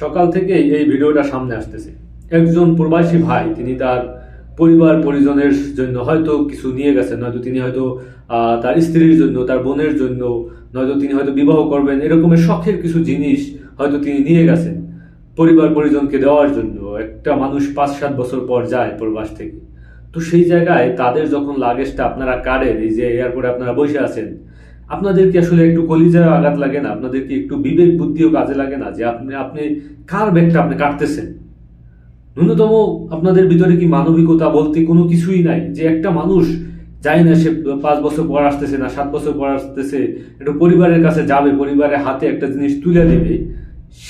সকাল থেকে এই ভিডিওটা সামনে আসতেছে। একজন প্রবাসী ভাই, তিনি তার পরিবার পরিজনের জন্য হয়তো কিছু নিয়ে গেছেন, নয়তো তিনি হয়তো তার স্ত্রীর জন্য, তার বোনের জন্য, নয়তো তিনি হয়তো বিবাহ করবেন এরকমের শখের কিছু জিনিস হয়তো তিনি নিয়ে গেছেন পরিবার পরিজনকে দেওয়ার জন্য। একটা মানুষ পাঁচ সাত বছর পর যায় প্রবাস থেকে। তো সেই জায়গায় তাদের যখন লাগেজটা আপনারা কাড়েন এই যে এয়ারপোর্টে আপনারা বসে আছেন আপনাদের কি আসলে একটু কলিজায় আঘাত লাগে না আপনাদের কি একটু বিবেক বুদ্ধিও কাজে লাগে না যে আপনি আপনি কার ব্যাগটা আপনি কাটতেছেন? ন্যূনতম আপনাদের ভিতরে কি মানবিকতা বলতে কোনো কিছুই নাই? যে একটা মানুষ যাই না, সে পাঁচ বছর পর আসতেছে না, সাত বছর পর আসতেছে, একটু পরিবারের কাছে যাবে পরিবারের হাতে একটা জিনিস তুলে দেবে,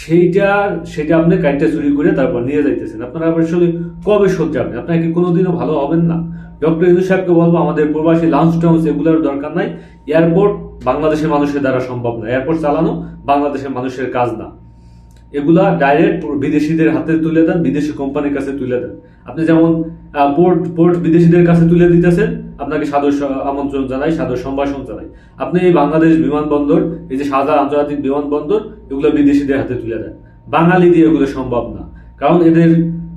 সেইটা, সেটা আপনি কাইটটা চুরি করে তারপর নিয়ে যাইতেছেন। আপনারা আসলে কবে শোধ যাবেন? আপনারা কি কোনোদিনও ভালো হবেন না? ডক্টর ইন্দু সাহেবকে বলব, আমাদের প্রবাসী লাঞ্চ টাউন্স এগুলোর দরকার নাই। এয়ারপোর্ট বাংলাদেশের মানুষের দ্বারা সম্ভব না এয়ারপোর্ট চালানো বাংলাদেশের মানুষের কাজ না। এগুলা ডাইরেক্ট বিদেশিদের হাতে তুলে দেন, বিদেশি কোম্পানির কাছে তুলে দেন। আপনি যেমন পোর্ট পোর্ট বিদেশিদের কাছে তুলে দিতেছেন, আপনাকে সাদর আমন্ত্রণ জানাই, সাদর সম্ভাষণ জানাই। আপনি এই বাংলাদেশ বিমানবন্দর, এই যে সাদা আন্তর্জাতিক বিমানবন্দর, এগুলো বিদেশিদের হাতে তুলে দেন। বাঙালি দিয়ে এগুলো সম্ভব না। কারণ এদের,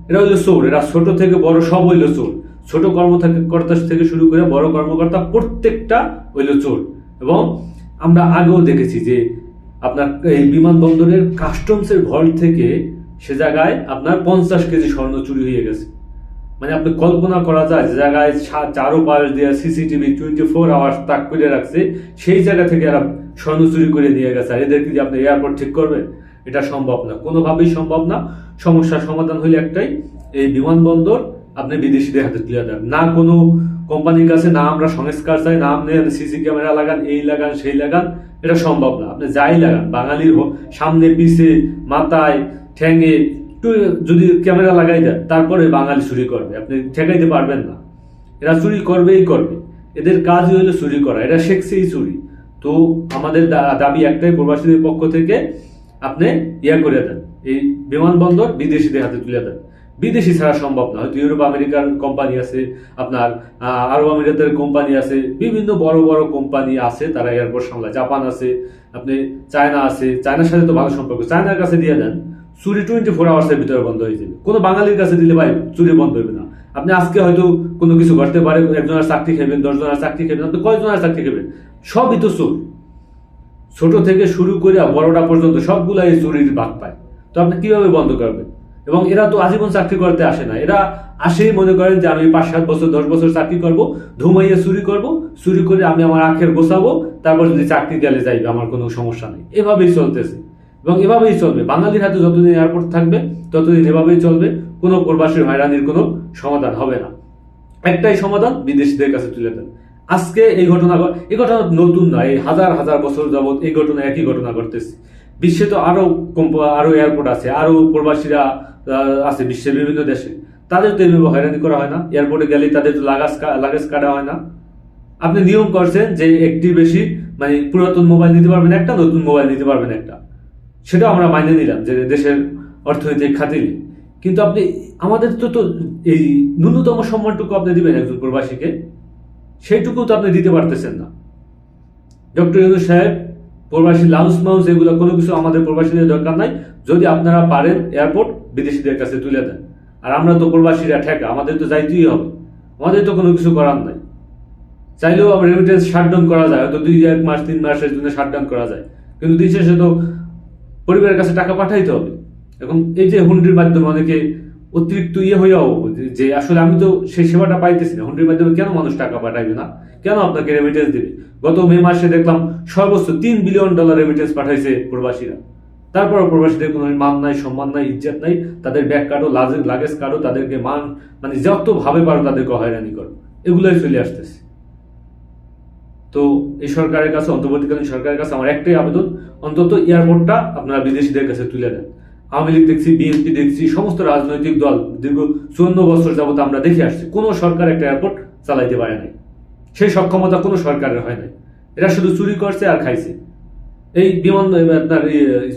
এরা হইল চোর, এরা ছোট থেকে বড় সব হইল চোর। ছোট কর্মকর্তা থেকে শুরু করে বড় কর্মকর্তা প্রত্যেকটা হইল চোর। এবং আমরা আগেও দেখেছি যে আপনার এই বিমানবন্দরের কাস্টমসের ভল্ট থেকে সে জায়গায় আপনার পঞ্চাশ কেজি স্বর্ণ চুরি হয়ে গেছে। মানে আপনি কল্পনা করা যায় যে জায়গায় চারো পাশ দিয়ে সিসিটিভি টোয়েন্টি ফোর আওয়ার্স তাক করে রাখছে, সেই জায়গা থেকে এরা স্বর্ণ চুরি করে নিয়ে গেছে। আর এদেরকে যে আপনি এয়ারপোর্ট ঠিক করবেন এটা সম্ভব না। কোনোভাবেই সম্ভব না। সমস্যার সমাধান হলে একটাই, এই বিমানবন্দর আপনি বিদেশিদের হাতে তুলে দেন। না কোনো কোম্পানির কাছে না আমরা সংস্কার চাই না আপনি সিসি ক্যামেরা লাগান, এই লাগান, সেই লাগান, এটা সম্ভব না। আপনি যাই লাগান, বাঙালির সামনে পিছে, মাথায়, ঠ্যাঙে যদি ক্যামেরা লাগাই দেন, তারপরে বাঙালি চুরি করবে। আপনি ঠেকাইতে পারবেন না। এরা চুরি করবেই করবে। এদের কাজই হলো চুরি করা, এরা শেখছেই চুরি। তো আমাদের দাবি একটাই, প্রবাসীদের পক্ষ থেকে, আপনি ইয়া করে দেন, এই বিমানবন্দর বিদেশিদের হাতে তুলে দেন। বিদেশি ছাড়া সম্ভব না হয়তো ইউরোপ আমেরিকার কোম্পানি আছে, আপনার আরব আমিরাতের কোম্পানি আছে, বিভিন্ন বড় বড় কোম্পানি আছে, তারা এয়ারপোর্ট সামলায় জাপান আছে, আপনি চায়না আছে, চায়নার সাথে তো ভালো সম্পর্ক। চায়নার কাছে দিয়ে দেন, চুরি টোয়েন্টি ফোর আওয়ার্সের ভিতরে বন্ধ হয়ে যাবে। কোনো বাঙালির কাছে দিলে ভাই, চুরি বন্ধ হবে না। আপনি আজকে হয়তো কোনো কিছু ঘটতে পারে, একজনের চাকরি খেবেন, দশজনের চাকরি খেবেন, আপনি কয়জনের চাকরি খেবেন? সবই তো চোর। ছোট থেকে শুরু করে বড়টা পর্যন্ত সবগুলা এই চুরির ভাগ পায়। তো আপনি কীভাবে বন্ধ করবেন? এবং এরা তো আজীবন চাকরি করতে আসে না। এরা আসেই মনে করেন যে আমি পাঁচ, সাত বছর, দশ বছর চাকরি করব, ধুমাইয়ে চুরি করব, চুরি করে আমি আমার আখের গোছাবো, তারপর যদি চাকরি গেলে যাইবে, আমার কোনো সমস্যা নেই। এভাবেই চলতেছে। এবং এভাবেই চলবে। বাঙালির হাতে যতদিন এয়ারপোর্ট থাকবে, ততদিন এভাবেই চলবে, কোনো প্রবাসীর হয়রানির কোনো সমাধান হবে না। একটাই সমাধান, বিদেশিদের কাছে তুলে দেন। আজকে এই ঘটনা এই ঘটনা নতুন না, এই হাজার হাজার বছর যাবত এই ঘটনা একই ঘটনা ঘটতেছে। বিশ্বে তো আরও কোম্প- আরও এয়ারপোর্ট আছে, আরও প্রবাসীরা আছে বিশ্বের বিভিন্ন দেশে। তাদের তো এইভাবে হয়রানি করা হয় না। এয়ারপোর্টে গেলে তাদের তো লাগাজ লাগেজ কাটা হয় না। আপনি নিয়ম করছেন যে একটি বেশি মানে পুরাতন মোবাইল নিতে পারবেন একটা, নতুন মোবাইল নিতে পারবেন একটা। সেটা আমরা মাইনে নিলাম যে দেশের অর্থনৈতিক খাতিরে। কিন্তু আপনি, আমাদের তো তো এই ন্যূনতম সম্মানটুকু আপনি দিবেন একজন প্রবাসীকে। সেইটুকু তো আপনি দিতে পারতেছেন না। ডক্টর ইউনুস সাহেব প্রবাসী লাউন্স মাউন্স এগুলো কোনো কিছু আমাদের প্রবাসীদের দরকার নাই। যদি আপনারা পারেন এয়ারপোর্ট বিদেশিদের কাছে তুলে দেন। আর আমরা তো প্রবাসীরা ঠেকা, আমাদের তো যাইতেই হবে। আমাদের তো কোনো কিছু করার নাই। চাইলেও রেমিটেন্স শাটডাউন করা যায়, হয়তো দুই, এক মাস, তিন মাসের জন্য শাটডাউন করা যায়। কিন্তু দিন শেষে তো পরিবারের কাছে টাকা পাঠাইতে হবে। এখন এই যে হুন্ডির মাধ্যমে অনেকে অতিরিক্ত ইয়ে হইয়াও, যে- আসলে আমি তো সেই সেবাটা পাইতেছি না। হুন্ডির মাধ্যমে কেন মানুষ টাকা পাঠাইবে না? কেন আপনাকে রেমিটেন্স দিবে? গত মে মাসে দেখলাম সর্বোচ্চ তিন বিলিয়ন ডলার রেমিটেন্স পাঠাইছে প্রবাসীরা। তারপর প্রবাসীদের কোনো মান নাই, সম্মান নাই, ইজ্জত নাই। তাদের ব্যাগ কাটো লাগেজ কাটো, তাদেরকে মান মানে যত ভাবে পারো তাদেরকে হয়রানি করো। এগুলোই চলে আসতেছে। তো এই সরকারের কাছে, অন্তর্বর্তীকালীন সরকারের কাছে আমার একটাই আবেদন, অন্তত এয়ারপোর্টটা আপনারা বিদেশিদের কাছে তুলে দেন। আওয়ামী লীগ দেখছি, বিএনপি দেখছি, সমস্ত রাজনৈতিক দল দীর্ঘ চুয়ান্ন বছর যাবত আমরা দেখে আসছি, কোনো সরকার একটা এয়ারপোর্ট চালাইতে পারে নাই। সেই সক্ষমতা কোনো সরকারের হয় নাই। এরা শুধু চুরি করছে আর খাইছে। এই বিমান আপনার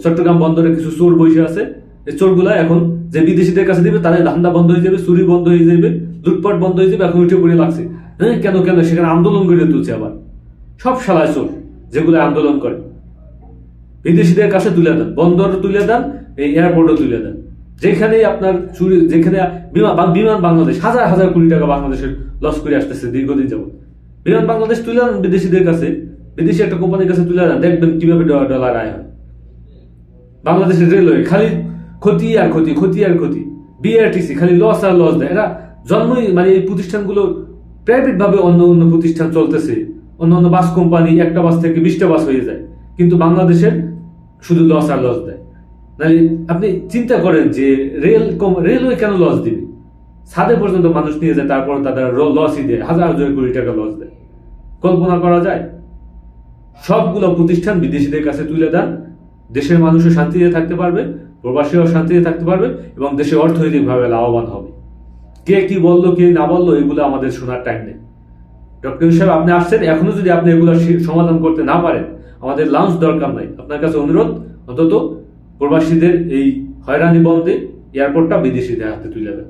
চট্টগ্রাম বন্দরে কিছু চোর বসে আছে। এই চোরগুলা এখন যে বিদেশিদের কাছে দিবে তাদের ধান্দা বন্ধ হয়ে যাবে, চুরি বন্ধ হয়ে যাবে, লুটপাট বন্ধ হয়ে যাবে, এখন উঠে পড়ে লাগছে। হ্যাঁ কেন কেন? সেখানে আন্দোলন গড়ে তুলছে আবার। সব শালায় চোর যেগুলো আন্দোলন করে। বিদেশিদের কাছে তুলে দেন, বন্দর তুলে দেন, এই এয়ারপোর্টও তুলে দেন। যেখানে আপনার চুরি যেখানে বিমান বিমান বাংলাদেশ, হাজার হাজার কোটি টাকা বাংলাদেশের লস করে আসতেছে দীর্ঘদিন যাবত বিমান বাংলাদেশ তুলে দেন বিদেশিদের কাছে, বিদেশি একটা কোম্পানির কাছে তুলে দেন দেখবেন কীভাবে ডলার আয় হয়। বাংলাদেশের রেলওয়ে খালি ক্ষতি আর ক্ষতি ক্ষতি আর ক্ষতি। বিআরটিসি খালি লস আর লস দেয়। এরা জন্মই মানে এই প্রতিষ্ঠানগুলো প্রাইভেট ভাবে অন্য অন্য প্রতিষ্ঠান চলতেছে। অন্য অন্য বাস কোম্পানি একটা বাস থেকে বিশটা বাস হয়ে যায়। কিন্তু বাংলাদেশের শুধু লস আর লস দেয়। মানে আপনি চিন্তা করেন যে রেল কম- রেলওয়ে কেন লস দিবে? ছাদে পর্যন্ত মানুষ নিয়ে যায়, তারপর তাদের লসই দেয়, হাজার হাজার কোটি টাকা লস দেয়। কল্পনা করা যায়, সবগুলো প্রতিষ্ঠান বিদেশিদের কাছে তুলে দেন, দেশের মানুষও শান্তিতে থাকতে পারবে, প্রবাসীও শান্তিতে থাকতে পারবে, এবং দেশে অর্থনৈতিকভাবে লাভবান হবে। কে কি বলল, কে না বলল, এগুলো আমাদের শোনার টাইম নেই। ডক্টর সাহেব, আপনি আসছেন, এখনও যদি আপনি এগুলো সমাধান করতে না পারেন আমাদের লাঞ্চ দরকার নাই। আপনার কাছে অনুরোধ, অন্তত প্রবাসীদের এই হয়রানি বন্ধে এয়ারপোর্টটা বিদেশিদের হাতে তুলে দেন।